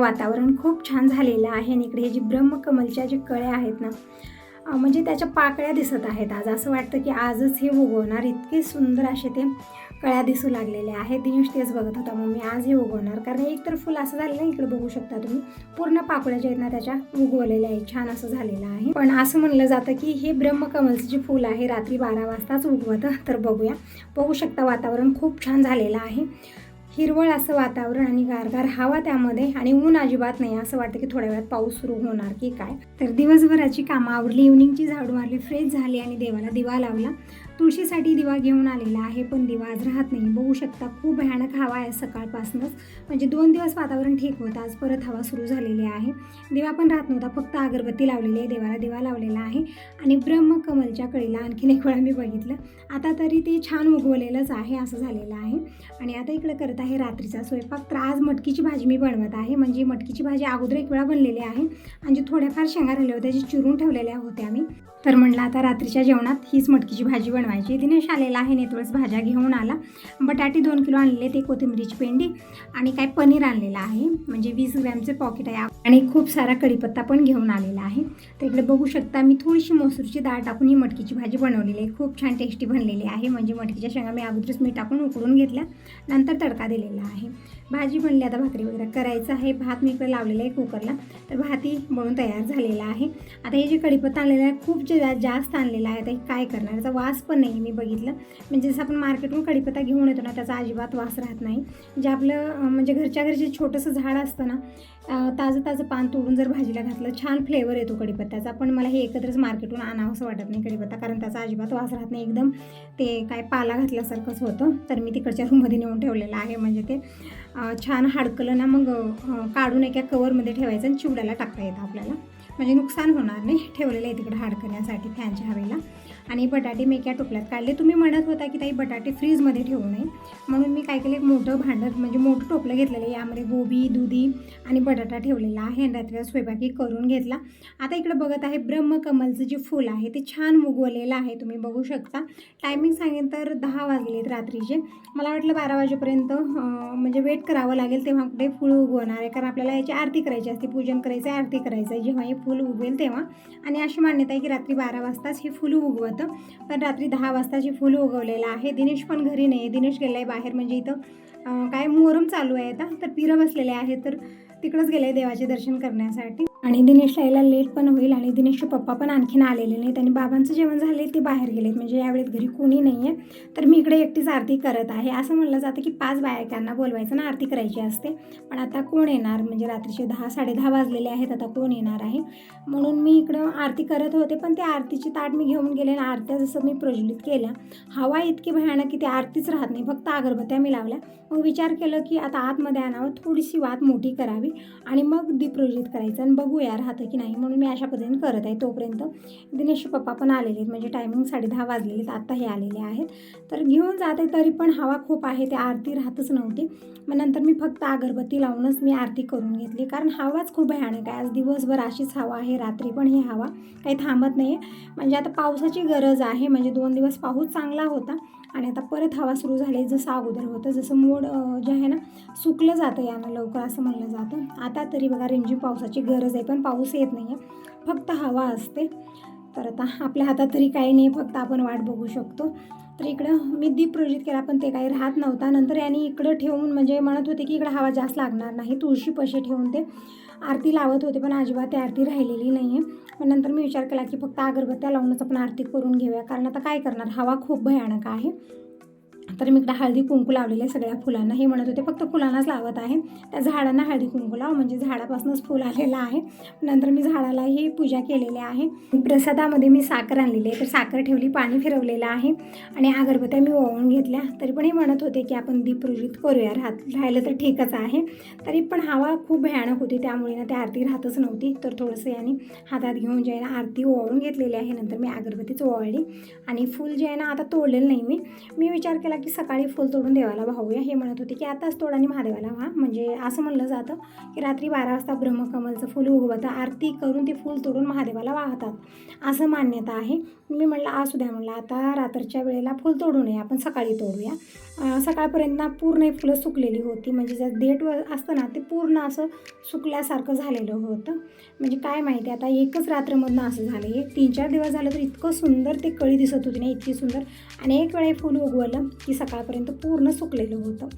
वातावरण खूप छान झालेलं आहे आणि इकडे हे जी ब्रह्मकमलच्या जे कळ्या आहेत ना म्हणजे त्याच्या पाकळ्या दिसत आहेत आज. असं वाटतं की आजच हे उगवणार. इतके सुंदर असे ते कळ्या दिसू लागलेल्या आहेत. दिनेश तेच बघत होता मग मी आज हे उगवणार. कारण एक तर फुल असं झालेलं आहे इकडे बघू शकता तुम्ही. पूर्ण पाकळ्या ज्या आहेत ना त्याच्या उगवलेल्या आहेत. छान असं झालेलं आहे. पण असं म्हणलं जातं की हे ब्रह्मकमलचं जे फुल आहे रात्री बारा वाजताच उगवतं. तर बघूया. बघू शकता वातावरण खूप छान झालेलं आहे. हिरवळ असं वातावरण आणि गारगार हवा त्यामध्ये आणि ऊन अजिबात नाही. असं वाटतं की थोड्या वेळात पाऊस सुरू होणार की काय. तर दिवसभराची कामं आवडली इव्हनिंगची झाडू मारली फ्रेश झाली आणि देवाला दिवा लावला. तुळशीसाठी दिवा घेऊन आलेला आहे पण दिवा आज राहत नाही. बघू शकता खूप भयानक हवा आहे सकाळपासूनच. म्हणजे दोन दिवस वातावरण ठीक होतं आज परत हवा सुरू झालेली आहे. दिवा पण राहत नव्हता फक्त अगरबत्ती लावलेली आहे देवाला दिवा लावलेला आहे. आणि ब्रह्मकमलच्या कळीला आणखीन एक वेळा मी बघितलं. आता तरी ते छान उगवलेलंच आहे असं झालेलं आहे. आणि आता इकडं करत आहे रात्रीचा स्वयंपाक. तर आज मटकीची भाजी मी बनवत आहे. म्हणजे मटकीची भाजी अगोदर एक वेळा बनलेली आहे. आणि जे थोड्याफार शेंगा राहिल्या होत्या जे चिरून ठेवलेल्या होत्या मी. तर म्हणलं आता रात्रीच्या जेवणात हीच मटकीची भाजी बनवायची. दिनेश आलेला आहे नेतुळस भाज्या घेऊन आला. बटाटे दोन किलो आणलेले ते कोथिंबीरीची पेंडी आणि काय पनीर आणलेलं आहे. म्हणजे वीस ग्रॅमचे पॉकेट आहे. आणि खूप सारा कढीपत्ता पण घेऊन आलेला आहे. तर इकडे बघू शकता मी थोडीशी मसूरची डाळ टाकून ही मटकीची भाजी बनवलेली आहे. खूप छान टेस्टी बनलेली आहे. म्हणजे मटकीच्या शेंगा मी अगोदरच मी टाकून उकडून घेतल्या नंतर तडका दिलेला आहे. भाजी बनली आता भाकरी वगैरे करायचं आहे. भात मी इकडे लावलेला आहे कुकरला तर भातही बनून तयार झालेला आहे. आता हे जे कढीपत्ता आणलेलं आहे खूप जे जा- जास्त आणलेलं आहे आता हे काय करणार? याचा वास पण नाही मी बघितलं. म्हणजे जसं आपण मार्केटहून कढीपत्ता घेऊन येतो ना त्याचा अजिबात वास राहत नाही. जे आपलं म्हणजे घरच्या घरी जे छोटंसं झाड असतं ना ताजं ताजं पान तोडून जर भाजीला घातलं छान फ्लेवर येतो कडीपत्त्याचा. पण मला हे एकत्रच मार्केटहून आणावंसं वाटत नाही कढीपत्ता कारण त्याचा अजिबात वास राहत नाही. एकदम ते काय पाला घातल्यासारखंच होतं. तर मी तिकडच्या रूममध्ये नेऊन ठेवलेलं आहे म्हणजे ते. छान हाडकलं ना मग काढून एका कवरमध्ये ठेवायचं आणि चिवड्याला टाकता येतं आपल्याला. म्हणजे नुकसान होणार नाही. ठेवलेलं आहे तिकडे हाडकण्यासाठी फॅनच्या हवेला. आणि बटाटे मी एका टोपल्यात. काढले तुम्ही म्हणत होता की ताई बटाटे फ्रीजमध्ये ठेवू नये. म्हणून मी काय केलं एक मोठं भांडं म्हणजे मोठं टोपलं घेतलेलं आहे. यामध्ये गोबी दुधी आणि बटाटा ठेवलेला आहे. आणि रात्रीला स्वयंपाकी करून घेतला. आता इकडं बघत आहे ब्रह्मकमलचं जे फूल आहे ते छान उगवलेलं आहे. तुम्ही बघू शकता. टायमिंग सांगेन तर दहा वाजलेत रात्रीचे. मला वाटलं बारा वाजेपर्यंत म्हणजे वेट करावं लागेल तेव्हा कुठे फूल उगवणार आहे. कारण आपल्याला याची आरती करायची असते पूजन करायचं आहे आरती करायचं आहे जेव्हा हे फूल उगवेल तेव्हा. आणि अशी मान्यता आहे की रात्री बारा वाजताच हे फुलं उगवत पण रात्री दहा वाजताची फुल फुलं उगवलेलं आहे. दिनेश पण घरी नाही दिनेश गेला आहे बाहेर म्हणजे इथं काय मोहरम चालू आहे आता. तर पिरं बसलेले आहेत. तर तिकडंच गेले देवाचे दर्शन करण्यासाठी. आणि दिनेशला यायला लेट पण होईल आणि दिनेशचे पप्पा पण आणखीन आलेले नाहीत आणि बाबांचं जेवण झाले ते बाहेर गेलेत. म्हणजे यावेळेत घरी कोणी नाही आहे तर मी इकडे एकटीच आरती करत आहे. असं म्हणलं जातं की पाच बायकांना बोलवायचं ना आरती करायची असते. पण आता कोण येणार? म्हणजे रात्रीचे दहा साडेदहा वाजलेले आहेत. आता कोण येणार आहे? म्हणून मी इकडं आरती करत होते पण ते आरतीची ताट मी घेऊन गेले आणि आरत्या जसं मी प्रज्वलित केल्या हवा इतकी भयानक की ती आरतीच राहत नाही. फक्त अगरबत्त्या मी लावल्या. मग विचार केलं की आता आतमध्ये आणावं. थोडीशी वात मोठी करावी आणि मग दीप प्रज्वलित करायचं. आणि बघ गुया राहतं की नाही म्हणून मी अशा पद्धतीने करत आहे तोपर्यंत. दिनेश पप्पा पण आलेले आहेत. म्हणजे टायमिंग साडे दहा वाजलेले आहेत. आत्ता हे आलेले आहेत. तर घेऊन जाते तरी पण हवा खूप आहे. ते आरती राहतच नव्हती. मग नंतर मी फक्त अगरबत्ती लावूनच मी आरती करून घेतली. कारण हवाच खूप भयानक आहे. आज दिवसभर अशीच हवा आहे. रात्री पण ही हवा काही थांबत नाही आहे म्हणजे आता पावसाची गरज आहे. म्हणजे दोन दिवस पाऊस चांगला होता. आणि आता परत हवा सुरू झाली जसं अगोदर होतं जसं मोड जे आहे ना सुकलं जातं यानं लवकर असं म्हणलं जातं. आता तरी बघा रिमझिम पावसाची गरज आहे पण पाऊस येत नाही आहे फक्त हवा असते. तर आता आपल्या हातात तरी काही नाही फक्त आपण वाट बघू शकतो. तर इकडं मी दीप प्रज्वलित केला पण ते काही राहत नव्हता. नंतर यांनी इकडं ठेवून म्हणजे म्हणत होते की इकडं हवा जास्त लागणार नाही तुळशी पशी ठेवून ते. आरती लावत होते पण अजिबात ती आरती राहिलेली नाही आहे पण नंतर मी विचार केला की फक्त अगरबत्त्या लावूनच आपण आरती करून घेऊया कारण आता काय करणार? हवा खूप भयानक आहे. तर मी इकडे हळदी कुंकू लावलेले सगळ्या फुलांना. हे म्हणत होते फक्त फुलांनाच लावत आहे. त्या झाडांना हळदी कुंकू लाव म्हणजे झाडापासूनच फुल आलेलं आहे. नंतर मी झाडालाही पूजा केलेली आहे. प्रसादामध्ये मी साखर आणलेली आहे तर साखर ठेवली पाणी फिरवलेलं आहे. आणि अगरबत्त्या मी ओवून घेतल्या. तरी पण हे म्हणत होते की आपण दीप प्रज्वलित करूया राहत राहिलं तर ठीकच आहे. तरी पण हवा खूप भयानक होती त्यामुळे ना त्या आरती राहतच नव्हती. तर थोडंसं याने हातात घेऊन जे आहे ना आरती ओवाळून घेतलेली आहे. नंतर मी अगरबत्तीच ओवाळली. आणि फूल जे आहे ना आता तोडलेलं नाही मी. मी विचार केला की सकाळी फुल तोडून देवाला वाहूया हे म्हणत होते की आताच तोड आणि महादेवाला व्हा. म्हणजे असं म्हणलं जातं की रात्री बारा वाजता ब्रह्मकमलचं फुल उगवतं आरती करून ते फुल तोडून महादेवाला वाहतात. असं मान्यता आहे. मी म्हटलं असू द्या म्हटलं आता रात्रीच्या वेळेला फुल तोडू नये आपण सकाळी तोडूया. सकाळपर्यंत ना पूर्ण फुलं सुकलेली होती. म्हणजे जर देठ असतं ना ते पूर्ण असं सुकल्यासारखं झालेलं होतं. म्हणजे काय माहिती आता एकच रात्रमधनं असं झालं. हे तीन चार दिवस झालं तर इतकं सुंदर ते कळी दिसत होती ना इतकी सुंदर. अनेक वेळा फुल फूल उगवलं की सकाळपर्यंत पूर्ण सुकलेलं होतं.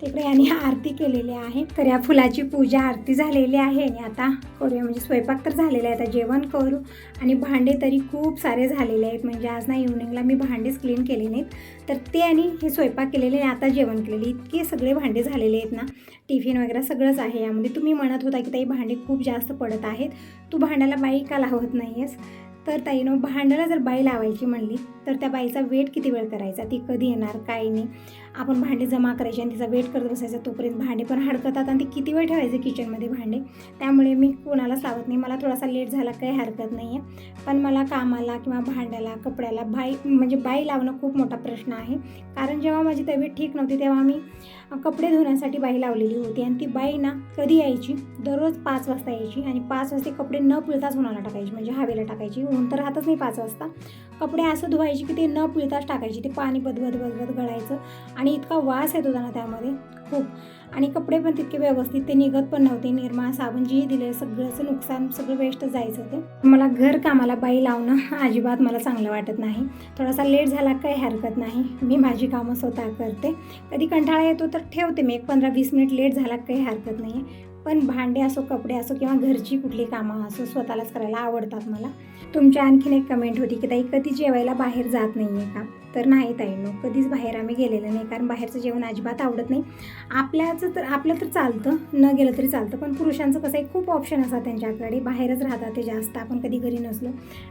तिकडे यांनी आरती केलेली आहे. तर या फुलाची पूजा आरती झालेली आहे. आणि आता करूया म्हणजे स्वयंपाक तर झालेला आहे. आता जेवण करू. आणि भांडे तरी खूप सारे झालेले आहेत. म्हणजे आज ना इव्हनिंगला मी भांडेच क्लीन केले नाहीत. तर ते आणि हे स्वयंपाक केलेले आणि आता जेवण केलेले. इतके सगळे भांडे झालेले आहेत ना. टिफिन वगैरे सगळंच आहे यामध्ये. तुम्ही म्हणत होता की ताई भांडे खूप जास्त पडत आहेत. तू भांड्याला बाई का लावत नाही आहेस तर ताईनं भांड्याला जर बाई लावायची म्हणली तर त्या बाईचा वेट किती वेळ करायचा? ती कधी येणार? काय नाही. आपण भांडे जमा करायचे आणि तिचा वेट करत बसायचा. तोपर्यंत भांडे पण हडकतात आणि ती किती वेळ ठेवायचे किचनमध्ये भांडे? त्यामुळे मी कोणालाच लावत नाही. मला थोडासा लेट झाला काही हरकत नाही आहे पण मला कामाला किंवा भांड्याला कपड्याला बाई म्हणजे बाई लावणं खूप मोठा प्रश्न आहे. कारण जेव्हा माझी तब्येत ठीक नव्हती तेव्हा मी कपडे धुण्यासाठी बाई लावलेली होती आणि ती बाई ना कधी यायची? दररोज पाच वाजता यायची आणि पाच वाजता कपडे न पिळताच उन्हाला टाकायची म्हणजे हवेला टाकायची. ऊन तर राहतच नाही पाच वाजता. कपडे असं धुवायचे की ते न पिळताच टाकायची. ते पाणी बदबद बदबद गळायचं आणि इतका वास येत होता ना त्यामध्ये. खूप. आणि कपडे पण तितके व्यवस्थित ते निघत पण नव्हते. निर्मा साबण जे दिले. सगळंचं नुकसान सगळं वेस्ट जायचं ते. मला घर कामाला बाई लावणं अजिबात मला चांगलं वाटत नाही. थोडासा लेट झाला काही हरकत नाही. मी माझी कामं स्वतः करते. कधी कंटाळा येतो तर ठेवते मी. एक पंधरा वीस मिनिट लेट झाला काही हरकत नाही पण भांडे असो कपडे असो किंवा घरची कुठली कामं असो स्वतःलाच करायला आवडतात मला. तुमच्या आणखीन एक कमेंट होती की ताई कधी जेवायला बाहेर जात नाही आहे का? तर नाही ताई नो कधीच बाहेर आम्ही गेलेलं नाही कारण बाहेरचं जेवण अजिबात आवडत नाही. आपल्याचं तर आपलं तर चालतं न गेलं तरी चालतं पण पुरुषांचं कसं आहे खूप ऑप्शन असतात त्यांच्याकडे. बाहेरच राहतात ते जास्त आपण कधी घरी नसलो.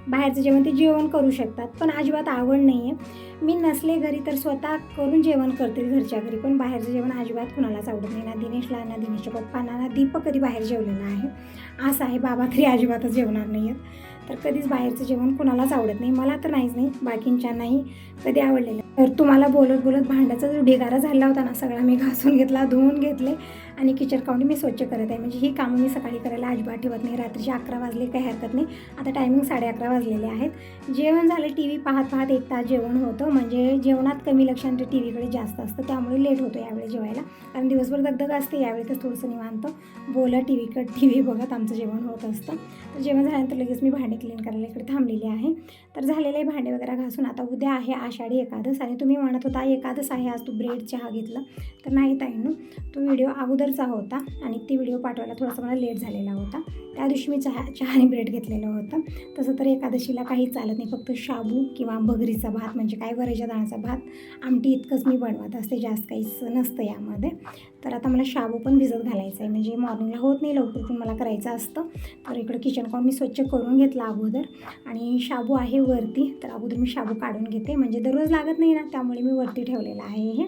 बाहेरचं जेवण ते जेवण करू शकतात पण अजिबात आवड नाही आहे मी नसले घरी तर स्वतः करून जेवण करते घरच्या घरी पण बाहेरचं जेवण अजिबात कुणालाच आवडत नाही. ना दिनेशला ना दिनेशच्या पप्पांना ना दीपक कधी बाहेर जेवलेलं आहे. असं आहे बाबा तरी अजिबातच जेवणार नाही आहेत तर कधीच बाहेरचं जेवण कोणालाच आवडत नाही. मला तर नाहीच नाही. बाकींच्यांनाही कधी आवडलेलं. तर तुम्हाला बोलत बोलत भांड्याचा जो ढिगारा झाला होता ना सगळा मी घासून घेतला धुवून घेतले. आणि किचन काउंटी मी स्वच्छ करत आहे. म्हणजे ही कामं मी सकाळी करायला अजिबात ठेवत नाही. रात्रीचे अकरा वाजले काही हरकत नाही. आता टायमिंग साडे अकरा वाजलेले आहेत. जेवण झालं टी व्ही पाहत पाहत एक तास जेवण होतं. म्हणजे जेवणात कमी लक्ष आणि टी व्हीकडे जास्त असतं. त्यामुळे लेट होतो यावेळी जेवायला. कारण दिवसभर दगदग असते. यावेळी तर थोडंसं निवांत बोला टी व्हीकडे टी व्ही बघत आमचं जेवण होत असतं. तर जेवण झाल्यानंतर लगेच मी भांडे क्लीन करायला इकडे थांबलेली आहे. तर झालेले भांडे वगैरे घासून आता उद्या आहे आषाढी एकादस. आणि तुम्ही म्हणत होता एकादस आहे. आज तू ब्रेड चहा घेतला. तर नाही ताईनं तो व्हिडिओ अगोदर अगोदरचा होता आणि ती व्हिडिओ पाठवायला थोडासा मला लेट झालेला होता. त्या दिवशी मी चहा चहा आणि ब्रेड घेतलेलं होतं. तसं तर एकादशीला काही चालत नाही फक्त शाबू किंवा बगरीचा भात म्हणजे काय वरेच्या दाण्याचा भात आमटी इतकंच मी बनवत असते जास्त काहीच नसतं यामध्ये. तर आता मला शाबू पण भिजत घालायचं आहे म्हणजे मॉर्निंगला होत नाही लवकर पण मला करायचं असतं. तर इकडं किचन कॉन मी स्वच्छ करून घेतला अगोदर. आणि शाबू आहे वरती तर अगोदर मी शाबू काढून घेते म्हणजे दररोज लागत नाही ना त्यामुळे मी वरती ठेवलेलं आहे हे.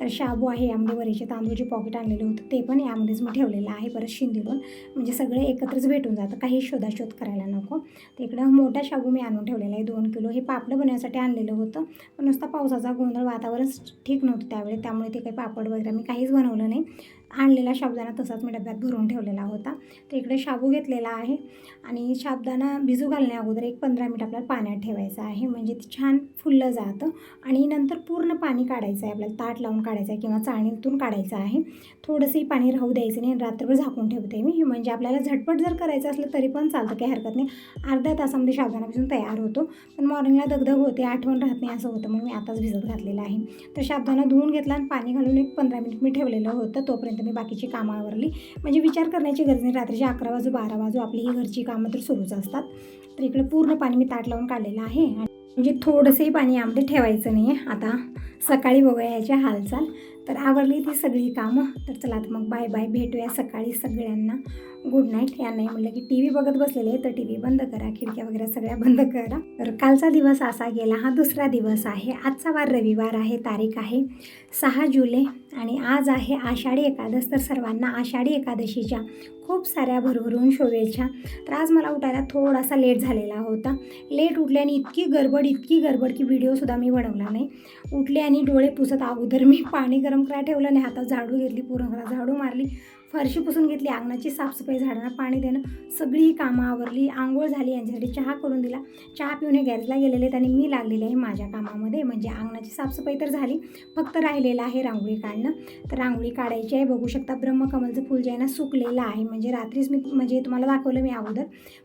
तर शाबू आहे यामध्ये वरीचे तांदूळचे पॉकेट आणलेलं होतं ते पण यामध्येच मी ठेवलेलं आहे परत शिंदिरून म्हणजे सगळे एकत्रच भेटून जातं काही शोधाशोध करायला नको. तर इकडं मोठा शाबू मी आणून ठेवलेला आहे. दोन किलो. हे पापड बनवण्यासाठी आणलेलं होतं. पण नुसता पावसाचा गोंधळ वातावरण ठीक नव्हतं त्यावेळी. त्यामुळे ते काही पापड वगैरे मी काहीच बनवलं नाही. आणलेला शाबदाना तसाच मी डब्यात भरून ठेवलेला होता. तर इकडे शाबू घेतलेला आहे आणि शाबदाना भिजू घालण्या अगोदर एक पंधरा मिनिट आपल्याला पाण्यात ठेवायचं आहे. म्हणजे ते छान फुललं जातं आणि नंतर पूर्ण पाणी काढायचं आहे. आपल्याला ताट लावून काढायचं आहे किंवा चाळणीतून काढायचं आहे. थोडंसंही पाणी राहू द्यायचं नाही रात्रभर झाकून ठेवते मी. म्हणजे आपल्याला झटपट जर करायचं असलं तरी पण चालतं काही हरकत नाही. अर्ध्या तासामध्ये शाबुदाना भिजून तयार होतो. पण मॉर्निंगला दगदग होते आठवण राहत नाही असं होतं. मग मी आताच भिजत घातलेलं आहे. तर शाबदाना धुवून घेतला आणि पाणी घालून एक पंधरा मिनिट मी ठेवलेलं होतं तोपर्यंत. मी बाकीची कामं आवरली. म्हणजे विचार करण्याची गरज नाही. रात्रीचे अकरा वाजू बारा वाजू आपली ही घरची कामं तर सुरूच असतात. तर इकडे पूर्ण पाणी मी ताट लावून काढलेलं आहे. म्हणजे थोडंसंही पाणी यामध्ये ठेवायचं नाही आहे आता सकाळी बघूया याची हालचाल. तर आवरली ती सगळी कामं. तर चला तर मग बाय बाय भेटूया सकाळी सगळ्यांना. गुड नाईट यांनाही म्हटलं की टी व्ही बघत बसलेले आहे तर टी व्ही बंद करा खिडक्या वगैरे सगळ्या बंद करा. तर कालचा दिवस असा गेला हा दुसरा दिवस आहे. आजचा वार रविवार आहे तारीख आहे सहा जुलै आणि आज आहे आषाढी एकादश. तर सर्वांना आषाढी एकादशीच्या खूप साऱ्या भरभरून शुभेच्छा. तर आज मला उठायला थोडासा लेट झालेला होता. लेट उठल्याने इतकी गडबड इतकी गडबड की व्हिडिओसुद्धा मी बनवला नाही. उठले आणि डोळे पुसत अगोदर मी पाणी गरम करायला ठेवलं नाही हातात झाडू घेतली पूर्ण झाडू मारली. फरशी पुसून घेतली. अंगणाची साफसफाई झाडांना पाणी देणं सगळी कामं आवरली. आंघोळ झाली यांच्यासाठी चहा करून दिला. चहा पिऊन हे गॅरेजला गेलेले आहेत आणि मी लागलेले आहे माझ्या कामामध्ये. म्हणजे अंगणाची साफसफाई तर झाली फक्त राहिलेलं आहे रांगोळी काढणं. तर रांगोळी काढायची आहे. बघू शकता ब्रह्मकमलचं फूल जे आहे ना सुकलेलं आहे. म्हणजे रात्रीच मी म्हणजे तुम्हाला दाखवलं मी अगोदर.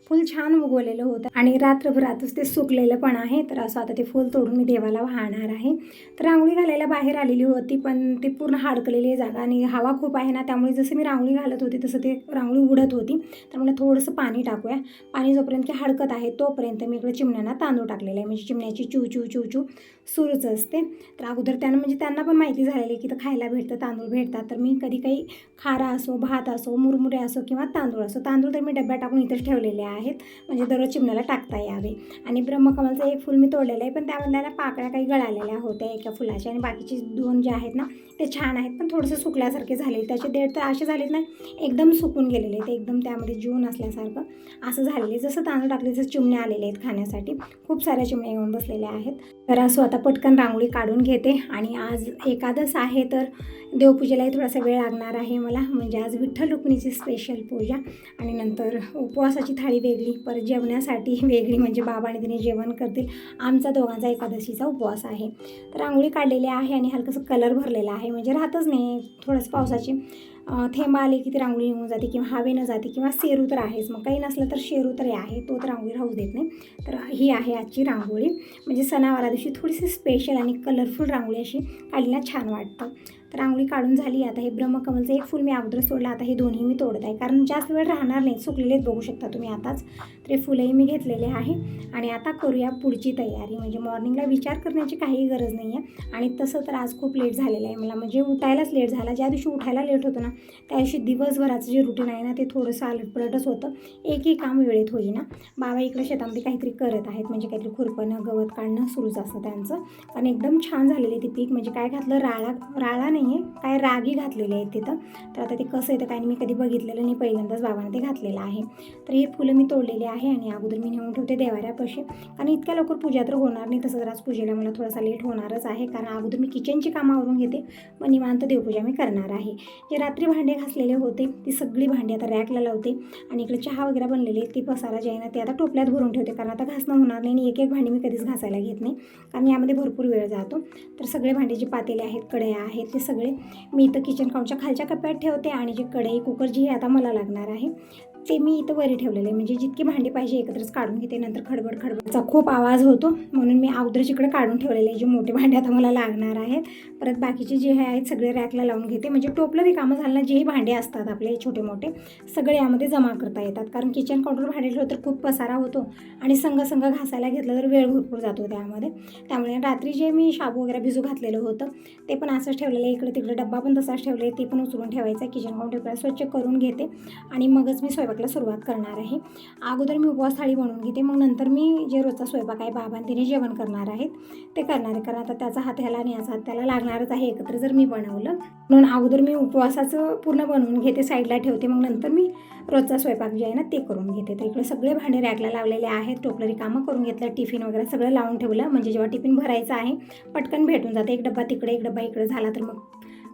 फूल छान उगवलेलं होतं आणि रात्रभरातच ते सुकलेलं पण आहे. तर असं आता ते फूल तोडून मी देवाला वाहणार आहे. तर रांगोळी घालायला बाहेर आलेली होती पण ती पूर्ण हाडकलेली जागा आणि हवा खूप आहे ना त्यामुळे जसं मी रांगोळी घालत होती तसं ते रांगोळी उडत होती. तर मला थोडंसं पाणी टाकूया. पाणी जोपर्यंत की हडकत आहे तोपर्यंत मी इकडे चिमण्यांना तांदूळ टाकलेला आहे. म्हणजे चिमण्याची चू चू चू चू सुरूच असते. तर अगोदर त्यांना म्हणजे त्यांना पण माहिती झालेली आहे की तर खायला भेटतं तांदूळ भेटतात. तर मी कधी काही खारा असो भात असो मुरमुरे असो किंवा तांदूळ असो तांदूळ तर मी डब्यात टाकून इथेच ठेवलेले आहेत. म्हणजे दररोज चिमण्याला टाकता यावे. आणि ब्रह्मकमलचं एक फूल मी तोडलेलं आहे पण त्यामध्ये पाकळ्या काही गळालेल्या होत्या एका फुलाच्या. आणि बाकीचे दोन जे आहेत ना ते छान आहेत पण थोडंसं सुकल्यासारखे झाले त्याचे देठ तर असे झाले आहेत ना एकदम सुकून गेलेले आहेत. एकदम त्यामध्ये जीव असल्यासारखं असं झालेले. जसं तांदूळ टाकले जसं चिमण्या आलेले आहेत खाण्यासाठी. खूप साऱ्या चिमण्या येऊन बसलेल्या आहेत. तर असं आता पटकन रांगोळी काढून घेते. आणि आज एकादस आहे तर देवपूजेलाही थोडासा वेळ लागणार आहे मला. म्हणजे आज विठ्ठल रुक्मिणीची स्पेशल पूजा आणि नंतर उपवासाची थाळी वेगळी परत जेवण्यासाठी वेगळी म्हणजे बाबा आणि तिने जेवण करतील. आमचा दोघांचा एकादशीचा उपवास आहे. तर रांगोळी काढलेली आहे आणि हलकंसं कलर भरलेला आहे. म्हणजे राहतच नाही थोडंसं पावसाची. थेंब आले की ती रांगोळी निघून जाते किंवा हवेनं जाते किंवा शेरू तर आहेच. मग काही नसलं तर शेरू तर आहे. तो तर रांगोळी राहू देत नाही. तर ही आहे आजची रांगोळी. म्हणजे सणावारा दिवशी थोडीशी स्पेशल आणि कलरफुल रांगोळी अशी काढण्यात छान वाटतं. तर आंघोळी काढून झाली. आता हे ब्रह्मकमलचं एक फूल मी अगोदरच तोडलं आता हे दोन्ही मी तोडत आहे. कारण जास्त वेळ राहणार नाही. सुकलेलेच बघू शकता तुम्ही आताच. तर हे फुलंही मी घेतलेले आहे. आणि आता करूया पुढची तयारी. म्हणजे मॉर्निंगला विचार करण्याची काही गरज नाही आहे आणि तसं तर आज खूप लेट झालेलं आहे. मला म्हणजे उठायलाच लेट झाला. ज्या दिवशी उठायला लेट होतं ना त्या दिवशी दिवसभराचं जे रुटीन आहे ना ते थोडंसं आलटपलटच होतं. एकही काम वेळेत होईना. बाबा इकडे शेतामध्ये काहीतरी करत आहेत. म्हणजे काहीतरी खुरपणं गवत काढणं सुरूच असतं त्यांचं. आणि एकदम छान झालेले ते पीक. म्हणजे काय घातलं? राळा राळा नाही. आहे काय रागी घातलेले आहेत तिथं. तर आता ते कसं येतं काय मी कधी बघितलेलं नाही पहिल्यांदाच बाबाने ते घातलेलं आहे. तर हे फुलं मी तोडलेले आहे आणि अगोदर मी नेऊन ठेवते देवाऱ्यापाशी. कारण इतक्या लवकर पूजा तर होणार नाही तसं आज पूजेला मला थोडासा लेट होणारच आहे. कारण अगोदर मी किचनची कामं आवरून घेते मग निवांत देवपूजा मी करणार आहे. जे रात्री भांडे घासलेले होते ती सगळी भांडी आता रॅकला लावते आणि इकडे चहा वगैरे बनलेले ती पसारा जे आहे ना ते आता टोपल्यात भरून ठेवते. कारण आता घासणं होणार नाही आणि एक एक भांडी मी कधीच घासायला घेत नाही. कारण यामध्ये भरपूर वेळ जातो. तर सगळे भांडे जे पातेले आहेत कढया आहेत ते सगळे. मी इथं किचन काउंटच्या खालच्या कप्प्यात ठेवते आणि जे कढई कुकर जी आता मला लागणार आहे ते मी इथं वरी ठेवलेलं आहे. म्हणजे जितकी भांडी पाहिजे एकत्रच काढून घेते नंतर खडबड खडबडचा खूप आवाज होतो. म्हणून मी अगोदरच इकडे काढून ठेवलेले जे मोठे भांडे आता मला लागणार आहेत. परत बाकीचे जे आहेत सगळे रॅकला लावून घेते. म्हणजे टोपलं रिकामं झालं जे जेही भांडे असतात आपले छोटे मोठे सगळे यामध्ये जमा करता येतात. कारण किचन काउंटर भांडे ठेवलं तर खूप पसारा होतो आणि संघ संघ घासायला घेतलं तर वेळ भरपूर जातो त्यामध्ये. त्यामुळे रात्री जे मी शाबू वगैरे भिजू घातलेलं होतं ते पण असंच ठेवलेलं आहे. इकडे तिकडे डब्बा पण तसाच ठेवले ते पण उचलून ठेवायचा किचन काउंटर स्वच्छ करून घेते. आणि मगच मी स्वयंपाकला सुरुवात करणार आहे. अगोदर मी उपवास थाळी बनवून घेते मग नंतर मी जे रोजचा स्वयंपाक आहे बाबा तिने जेवण करणार आहेत ते करणार आहे. कारण आता त्याचा हात ह्याला आणि याचा हात त्याला लागणारच आहे एकत्र जर मी बनवलं. म्हणून अगोदर मी उपवासाचं पूर्ण बनवून घेते साईडला ठेवते मग नंतर मी रोजचा स्वयंपाक जे आहे ना ते करून घेते. तर इकडे सगळे भांडे रॅकला लावलेले आहेत टोपलरी कामं करून घेतलं टिफिन वगैरे सगळं लावून ठेवलं. म्हणजे जेव्हा टिफिन भरायचं आहे पटकन भेटून जाते. एक डब्बा तिकडे एक डब्बा इकडे झाला तर मग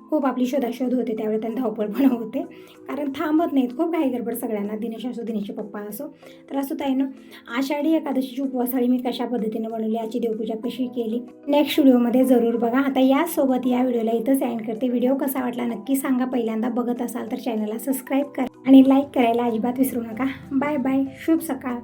खूप आपली शोधाशोध होते त्यावेळी त्यांना धावपळ पण होते. कारण थांबत नाहीत खूप घाई गडबड सगळ्यांना दिनेश असो दिनेशचे पप्पा असो. तर असं ताईनं आषाढी एकादशीची उपवासाळी मी कशा पद्धतीने बनवली याची देवपूजा कशी केली नेक्स्ट व्हिडिओमध्ये जरूर बघा. आता यासोबत या व्हिडिओला इथंच एंड करते. व्हिडिओ कसा वाटला नक्की सांगा. पहिल्यांदा बघत असाल तर चॅनलला सबस्क्राईब करा. आणि लाईक करायला अजिबात विसरू नका. बाय बाय शुभ सकाळ.